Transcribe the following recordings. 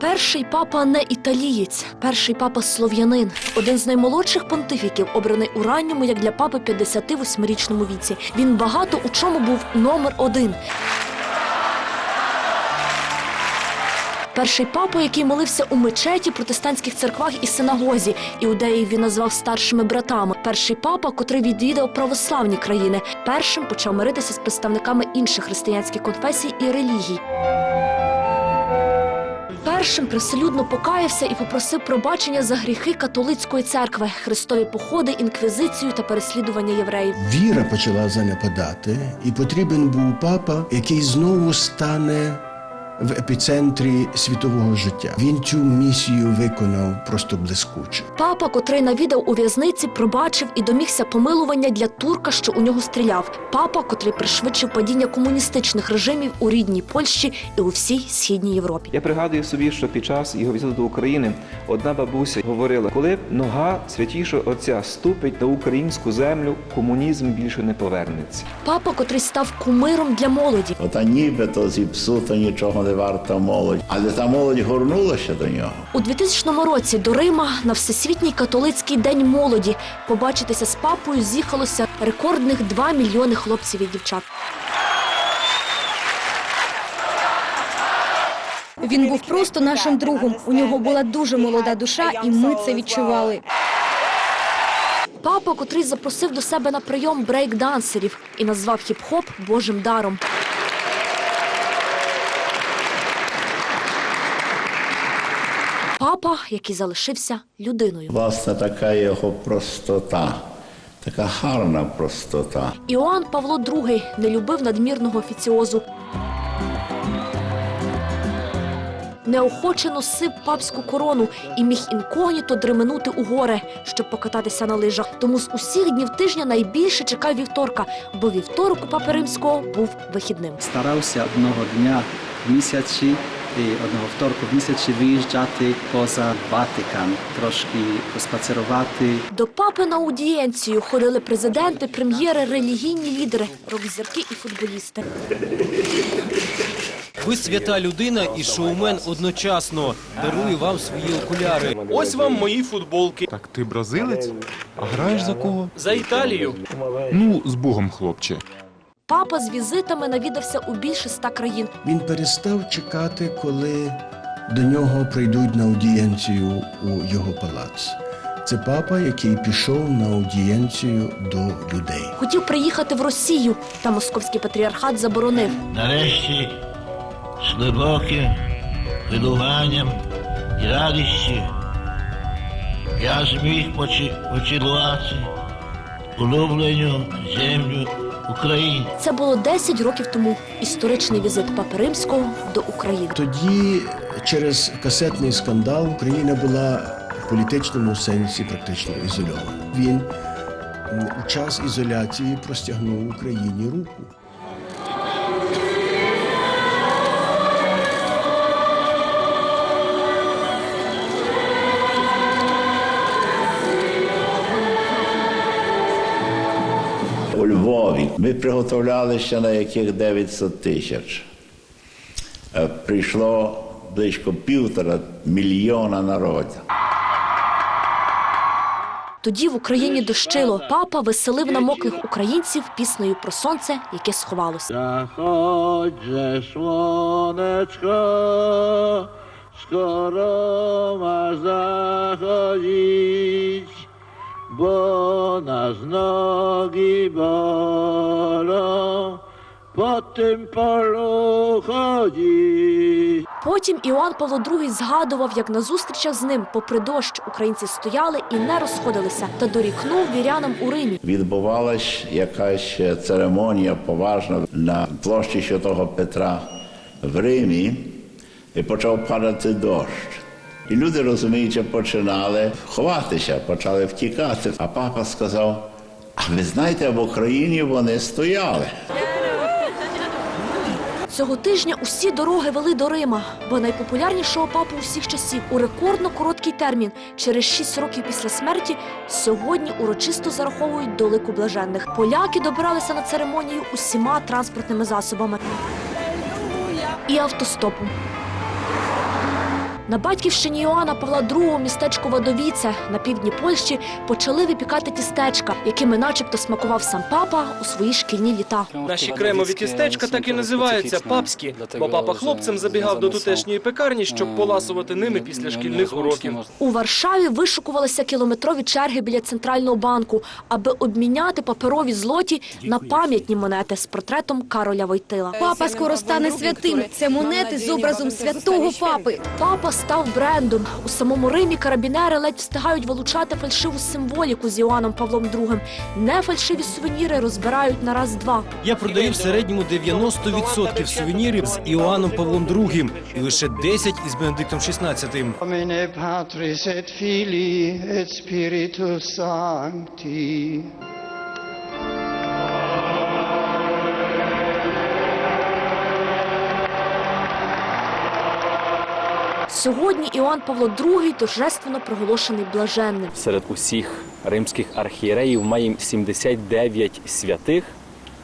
Перший папа не італієць, перший папа слов'янин. Один з наймолодших понтифіків, обраний у ранньому, як для папи 58-річному віці. Він багато у чому був номер один. Перший папа, який молився у мечеті, протестантських церквах і синагозі. Іудеїв він назвав старшими братами. Перший папа, котрий відвідав православні країни, першим почав миритися з представниками інших християнських конфесій і релігій. Першим привселюдно покаявся і попросив пробачення за гріхи католицької церкви, хрестові походи, інквізицію та переслідування євреїв. Віра почала занепадати, і потрібен був папа, який знову стане в епіцентрі світового життя. Він цю місію виконав просто блискуче. Папа, котрий навідав у в'язниці, пробачив і домігся помилування для турка, що у нього стріляв. Папа, котрий пришвидшив падіння комуністичних режимів у рідній Польщі і у всій східній Європі. Я пригадую собі, що під час його візиту до України одна бабуся говорила, коли нога святішого отця ступить на українську землю, комунізм більше не повернеться. Папа, котрий став кумиром для молоді. Ота нібито зіпсуто нічого не варта молодь. Але та молодь горнулася до нього. У 2000 році до Рима на Всесвітній католицький день молоді побачитися з папою з'їхалося рекордних 2 мільйони хлопців і дівчат. Він був просто нашим другом. У нього була дуже молода душа, і ми це відчували. Папа, котрий запросив до себе на прийом брейк-дансерів і назвав хіп-хоп Божим даром. Папа, який залишився людиною. Власне, така його простота, така гарна простота. Іоанн Павло II не любив надмірного офіціозу. Неохоче носив папську корону і міг інкогніто дременути у горе, щоб покататися на лижах. Тому з усіх днів тижня найбільше чекав вівторка, бо вівторок у папи римського був вихідним. Старався одного дня в місяці і одного вторку в місяці виїжджати поза Ватикан, трошки поспацерувати. До папи на аудієнцію ходили президенти, прем'єри, релігійні лідери, рок-зірки і футболісти. Ви свята людина і шоумен одночасно. Дарую вам свої окуляри. Ось вам мої футболки. Так ти бразилець? А граєш за кого? За Італію. Ну, з Богом, хлопче. Папа з візитами навідався у більше ста країн. Він перестав чекати, коли до нього прийдуть на аудієнцію у його палац. Це папа, який пішов на аудієнцію до людей. Хотів приїхати в Росію, та московський патріархат заборонив. Нарешті з глибоким хвилюванням і радістю я зміг поцілувати улюблену землю України. Це було 10 років тому. Історичний візит Папи Римського до України. Тоді, через касетний скандал, Україна була в політичному сенсі практично ізольована. Він у час ізоляції простягнув Україні руку. Ми приготовлялися на яких 900 тисяч. Е, Прийшло близько півтора мільйона народу. Тоді в Україні дощило. Папа веселив намоклих українців піснею про сонце, яке сховалося. Słoneczko, skoro masz zachodzić, bo nas nogi bolą po tym polu chodzić. Потім Іоанн Павло II згадував, як на зустрічах з ним, попри дощ, українці стояли і не розходилися, та дорікнув вірянам у Римі. Відбувалась якась церемонія поважна на площі Святого Петра в Римі, і почав падати дощ. І люди, розуміючи, починали ховатися, почали втікати. А папа сказав: а ви знаєте, в Україні вони стояли. Цього тижня усі дороги вели до Рима, бо найпопулярнішого папу усіх часів у рекордно короткий термін, через 6 років після смерті, сьогодні урочисто зараховують до лику блаженних. Поляки добиралися на церемонію усіма транспортними засобами і автостопом. На батьківщині Іоанна Павла II містечко Вадовіце на півдні Польщі почали випікати тістечка, якими начебто смакував сам папа у свої шкільні літа. Наші кремові тістечка так і називаються папські, бо папа хлопцем забігав до тутешньої пекарні, щоб поласувати ними після шкільних уроків. У Варшаві вишукувалися кілометрові черги біля центрального банку, аби обміняти паперові злоті на пам'ятні монети з портретом Кароля Войтила. Папа скоро стане святим. Це монети з образом святого папи. Папа став брендом. У самому Римі карабінери ледь встигають вилучати фальшиву символіку з Іоанном Павлом II. Нефальшиві сувеніри розбирають на раз-два. Я продаю в середньому 90% сувенірів з Іоанном Павлом II і лише 10 із Бенедиктом XVI. Domine Patris et Filii et Spiritus Sancti. Сьогодні Іоанн Павло II торжественно проголошений блаженним. серед усіх римських архієреїв маємо 79 святих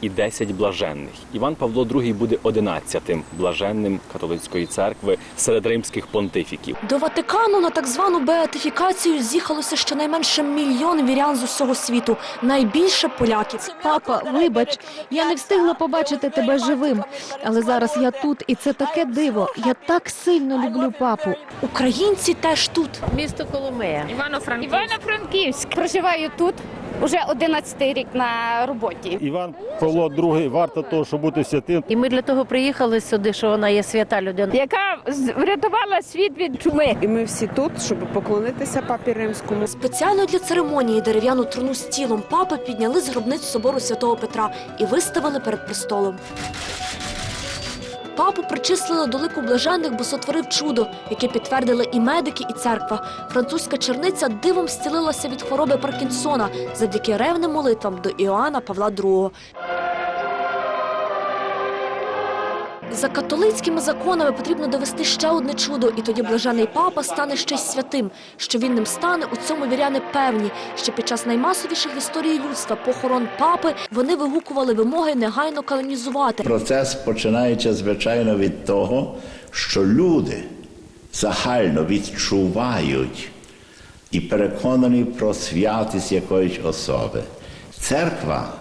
і 10 блаженних. Іван Павло II буде 11-тим блаженним католицької церкви серед римських понтифіків. До Ватикану на так звану беатифікацію з'їхалося щонайменше мільйон вірян з усього світу, найбільше поляків. Папа, вибач, я не встигла побачити тебе живим. Але зараз я тут, і це таке диво. Я так сильно люблю папу. Українці теж тут. Місто Коломия. Івано-Франківськ. Івано-Франківськ. Проживаю тут. Уже 11 рік на роботі. Іван Павло II варто того, щоб бути святим. І ми для того приїхали сюди, що вона є свята людина. Яка врятувала світ від чуми. І ми всі тут, щоб поклонитися папі римському. Спеціально для церемонії дерев'яну труну з тілом папи підняли з гробниць собору святого Петра і виставили перед престолом. Папу причислили до лику блаженних, бо сотворив чудо, яке підтвердили і медики, і церква. Французька черниця дивом зцілилася від хвороби Паркінсона завдяки ревним молитвам до Іоанна Павла II. За католицькими законами потрібно довести ще одне чудо, і тоді блажений папа стане ще святим. Що він ним стане, у цьому віряни певні. Ще під час наймасовіших в історії людства похорон папи вони вигукували вимоги негайно канонізувати. Процес починається, звичайно, від того, що люди загально відчувають і переконані про святість якоїсь особи. Церква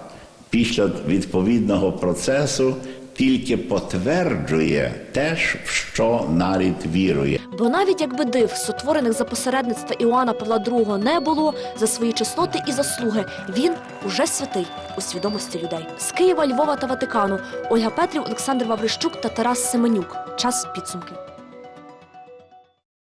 після відповідного процесу тільки потверджує те, що нарід вірує. Бо навіть якби див, сотворених за посередництва Іоанна Павла II не було, за свої чесноти і заслуги він уже святий у свідомості людей. З Києва, Львова та Ватикану Ольга Петрів, Олександр Ваврищук та Тарас Семенюк. Час підсумки.